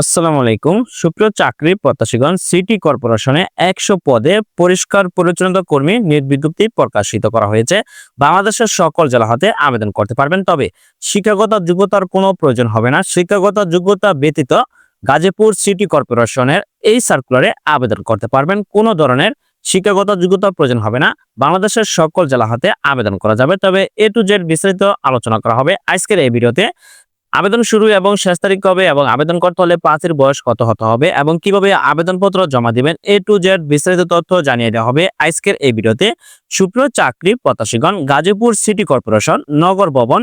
আসসালামু আলাইকুম। সুপ্রিয় চাকরি প্রত্যাশীগণ, সিটি কর্পোরেশনে একশো পদে পরিষ্কার পরিচ্ছন্নতা কর্মী নিয়োগ বিজ্ঞপ্তি প্রকাশিত করা হয়েছে। বাংলাদেশের সকল জেলা হতে আবেদন করতে পারবেন, তবে শিক্ষাগত যোগ্যতার কোনো প্রয়োজন হবে না। শিক্ষাগত যোগ্যতা ব্যতীত গাজীপুর সিটি কর্পোরেশনের এই সার্কুলারে আবেদন করতে পারবেন। কোনো ধরনের শিক্ষাগত যোগ্যতার প্রয়োজন হবে না। বাংলাদেশের সকল জেলা হতে আবেদন করা যাবে। তবে এ টু জেড বিস্তারিত আলোচনা করা হবে। আজকের এই ভিডিওতে আবেদন শুরু এবং শেষ তারিখ কবে এবং আবেদন করতে হলে পাঁচের বয়স কত হতে হবে এবং কীভাবে আবেদনপত্র জমা দিবেন, এ টু জেড বিস্তারিত তথ্য জানিয়ে দেওয়া হবে আজকের এই ভিডিওতে। সুপ্রিয় চাকরি প্রত্যাশীগণ, গাজীপুর সিটি কর্পোরেশন নগর ভবন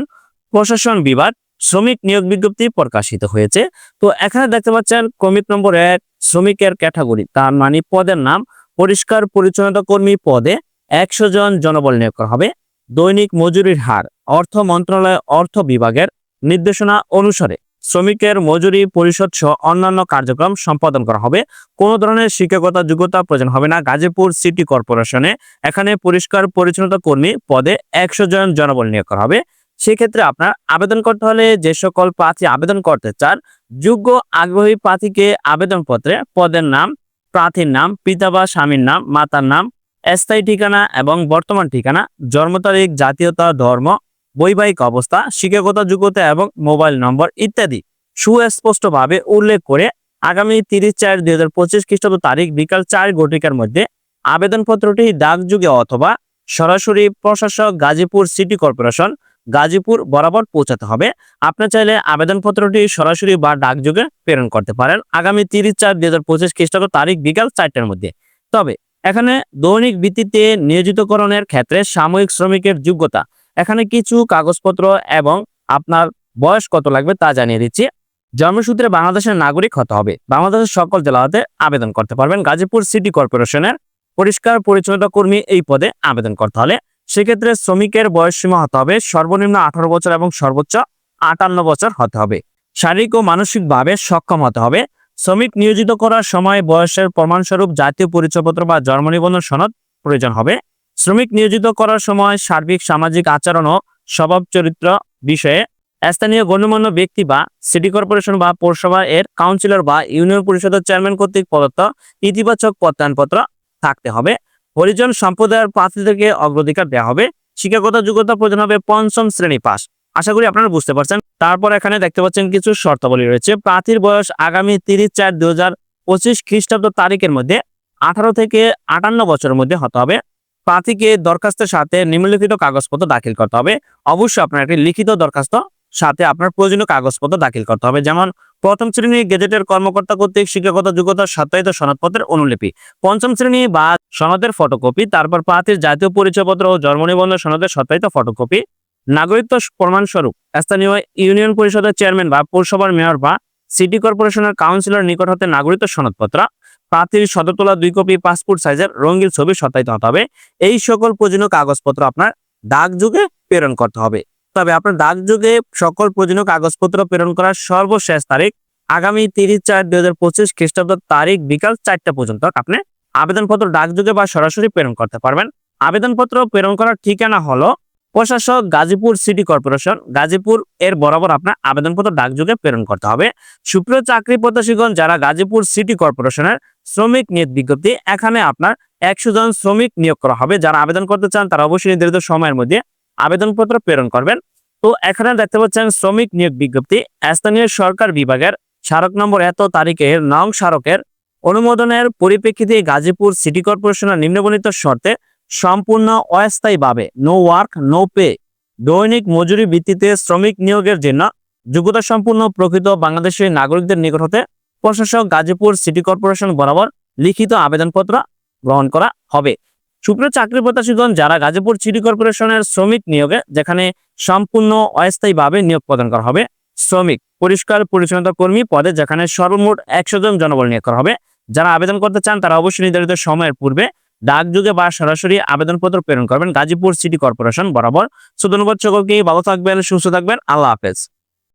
প্রশাসন বিভাগ শ্রমিক নিয়োগ বিজ্ঞপ্তি প্রকাশিত হয়েছে। তো এখানে দেখতে পাচ্ছেন, কমিট নম্বর এক, শ্রমিকের ক্যাটাগরি, তার মানে পদের নাম, পরিষ্কার পরিচ্ছন্নতা কর্মী পদে একশো জন জনবল নিয়োগ করা হবে। দৈনিক মজুরির হার, অর্থ মন্ত্রণালয় অর্থ বিভাগের নির্দেশনা অনুসারে শ্রমিকের মজুরি, পরিশোধ সহ অন্যান্য কার্যক্রম সম্পাদন করা হবে। কোনো ধরনের শিক্ষাগত যোগ্যতা প্রয়োজন হবে না। গাজীপুর সিটি কর্পোরেশনে এখানে পরিষ্কার পরিচ্ছন্নতা কর্মী পদে একশো জন জনবল নিয়োগ করা হবে। সেক্ষেত্রে আপনার আবেদন করতে হলে যে সকল প্রার্থী আবেদন করতে চান, যোগ্য আগ্রহী প্রার্থীকে আবেদনপত্রে পদের নাম, প্রার্থীর নাম, পিতা বা স্বামীর নাম, মাতার নাম, স্থায়ী ঠিকানা এবং বর্তমান ঠিকানা, জন্ম তারিখ, জাতীয়তা, ধর্ম বৈবাহিক অবস্থা, শিক্ষাগত যোগ্যতা এবং মোবাইল নম্বর ইত্যাদি। সুস্পষ্টভাবে উল্লেখ করে আগামী তিরিশ চার দুই হাজার পঁচিশ খ্রিস্টাব্দ তারিখ বিকাল চার ঘটিকার মধ্যে আবেদনপত্রটি ডাকযুগে অথবা সরাসরি প্রশাসক গাজীপুর সিটি কর্পোরেশন গাজীপুর বরাবর পৌঁছাতে হবে। আপনি চাইলে আবেদনপত্রটি সরাসরি বা ডাকযোগে প্রেরণ করতে পারেন আগামী তিরিশ চার দুই হাজার পঁচিশ খ্রিস্টাব্দ তারিখ বিকাল চারটার মধ্যে। তবে এখানে দৈনিক ভিত্তিতে নিয়োজিতকরণের ক্ষেত্রে সাময়িক শ্রমিকের যোগ্যতা এখানে কিছু কাগজপত্র এবং আপনার বয়স কত লাগবে তা জানিয়ে দিচ্ছি। জন্মসূত্রে বাংলাদেশের নাগরিক হতে হবে। বাংলাদেশের সকল জেলাতে আবেদন করতে পারবেন। গাজীপুর সিটি কর্পোরেশনের পরিষ্কার পরিচ্ছন্নতা কর্মী এই পদে আবেদন করতে হলে সেক্ষেত্রে শ্রমিকের বয়স সীমা হতে হবে সর্বনিম্ন আঠারো বছর এবং সর্বোচ্চ আটান্ন বছর হতে হবে। শারীরিক ও মানসিকভাবে সক্ষম হতে হবে। শ্রমিক নিয়োজিত করার সময় বয়সের প্রমাণস্বরূপ জাতীয় পরিচয়পত্র বা জন্ম নিবন্ধন সনদ প্রয়োজন হবে। শ্রমিক নিয়োজিত করার সময় সার্বিক সামাজিক আচরণ ও স্বভাব চরিত্র বিষয়ে স্থানীয় গণ্যমান্য ব্যক্তি বা সিটি কর্পোরেশন বা পৌরসভা এর কাউন্সিলর বা ইউনিয়ন পরিষদের চেয়ারম্যান কর্তৃক প্রদত্ত ইতিবাচক প্রত্যয়নপত্র থাকতে হবে। হরিজন সম্প্রদায়ের প্রার্থীদেরকে অগ্রাধিকার দেওয়া হবে। শিক্ষাগত যোগ্যতা প্রয়োজন হবে পঞ্চম শ্রেণি পাস। আশা করি আপনারা বুঝতে পারছেন। তারপর এখানে দেখতে পাচ্ছেন কিছু শর্তাবলী রয়েছে। প্রার্থীর বয়স আগামী তিরিশ চার দুই হাজার পঁচিশ খ্রিস্টাব্দ তারিখের মধ্যে আঠারো থেকে আটান্ন বছরের মধ্যে হতে হবে। প্রার্থীকে দরখাস্তের সাথে নিম্নলিখিত কাগজপত্র দাখিল করতে হবে। অবশ্যই আপনার একটি লিখিত দরখাস্ত সাথে আপনার প্রয়োজনীয় কাগজপত্র দাখিল করতে হবে। যেমন, প্রথম শ্রেণি গেজেটের কর্মকর্তা কর্তৃক শিক্ষাগত যোগ্যতা সত্যায়িত সনদপত্রের অনুলিপি। পঞ্চম শ্রেণি বা সনদের ফটোকপি, তারপর প্রার্থীর জাতীয় পরিচয়পত্র ও জন্ম নিবন্ধন সনদের সত্যায়িত ফটোকপি। নাগরিকত্ব প্রমাণস্বরূপ, স্থানীয় ইউনিয়ন পরিষদের চেয়ারম্যান বা পৌরসভার মেয়র বা সিটি কর্পোরেশনের কাউন্সিলর নিকট হতে নাগরিকত্ব সনদপত্র। প্রার্থীর সদরতলা দুই কপি পাসপোর্ট সাইজের রঙিন ছবি সত্যায়িত হতে হবে। এই সকল প্রয়োজনীয় কাগজপত্র আপনার ডাকযুগে প্রেরণ করতে হবে। তবে আপনার ডাকযুগে সকল প্রয়োজনীয় কাগজপত্র প্রেরণ করার সর্বশেষ তারিখ আগামী তিরিশ চার দুই হাজার পঁচিশ খ্রিস্টাব্দ তারিখ বিকাল চারটা পর্যন্ত আপনি আবেদনপত্র ডাকযুগে বা সরাসরি প্রেরণ করতে পারবেন। আবেদনপত্র প্রেরণ করার ঠিকানা হলো প্রশাসক গাজীপুর সিটি কর্পোরেশন। গাজীপুর এর বরাবর আপনার আবেদনপত্র ডাকযুগে প্রেরণ করতে হবে। সুপ্রিয় চাকরি প্রত্যাশীগণ, যারা গাজীপুর সিটি কর্পোরেশনের শ্রমিক নিয়োগ বিজ্ঞপ্তি, এখানে আপনার একশো জন শ্রমিক নিয়োগ করা হবে। যারা আবেদন করতে চান, তারা অবশ্যই নির্ধারিত সময়ের মধ্যে আবেদনপত্র প্রেরণ করবেন। তো এখানে দেখতে পাচ্ছেন, শ্রমিক নিয়োগ বিজ্ঞপ্তি, স্থানীয় সরকার বিভাগের স্মারক নম্বর এত তারিখের নং স্মারকের অনুমোদনের পরিপ্রেক্ষিতে গাজীপুর সিটি কর্পোরেশনের নিম্নবর্ণিত শর্তে সম্পূর্ণ অস্থায়ীভাবে নো ওয়ার্ক নো পে দৈনিক মজুরি ভিত্তিতে শ্রমিক নিয়োগের জন্য যোগ্যতা সম্পূর্ণ প্রকৃত বাংলাদেশের নাগরিকদের নিকট হতে প্রশাসক গাজীপুর সিটি কর্পোরেশন বরাবর লিখিত আবেদনপত্র গ্রহণ করা হবে। সুপ্রিয় চাকরি প্রত্যাশীগণ, যারা গাজীপুর সিটি কর্পোরেশনের শ্রমিক নিয়োগে, যেখানে সম্পূর্ণ অস্থায়ীভাবে নিয়োগ প্রদান করা হবে, শ্রমিক, পরিষ্কার পরিচ্ছন্নতা কর্মী পদে, যেখানে সর্বমোট একশো জন জনবল নিয়োগ করা হবে, যারা আবেদন করতে চান, তারা অবশ্যই নির্ধারিত সময়ের পূর্বে ডাকযোগে বা সরাসরি আবেদনপত্র প্রেরণ করবেন গাজীপুর সিটি কর্পোরেশন, বরাবর। সো ধন্যবাদ সকলকে, ভালো থাকবেন, সুস্থ থাকবেন, আল্লাহ হাফেজ।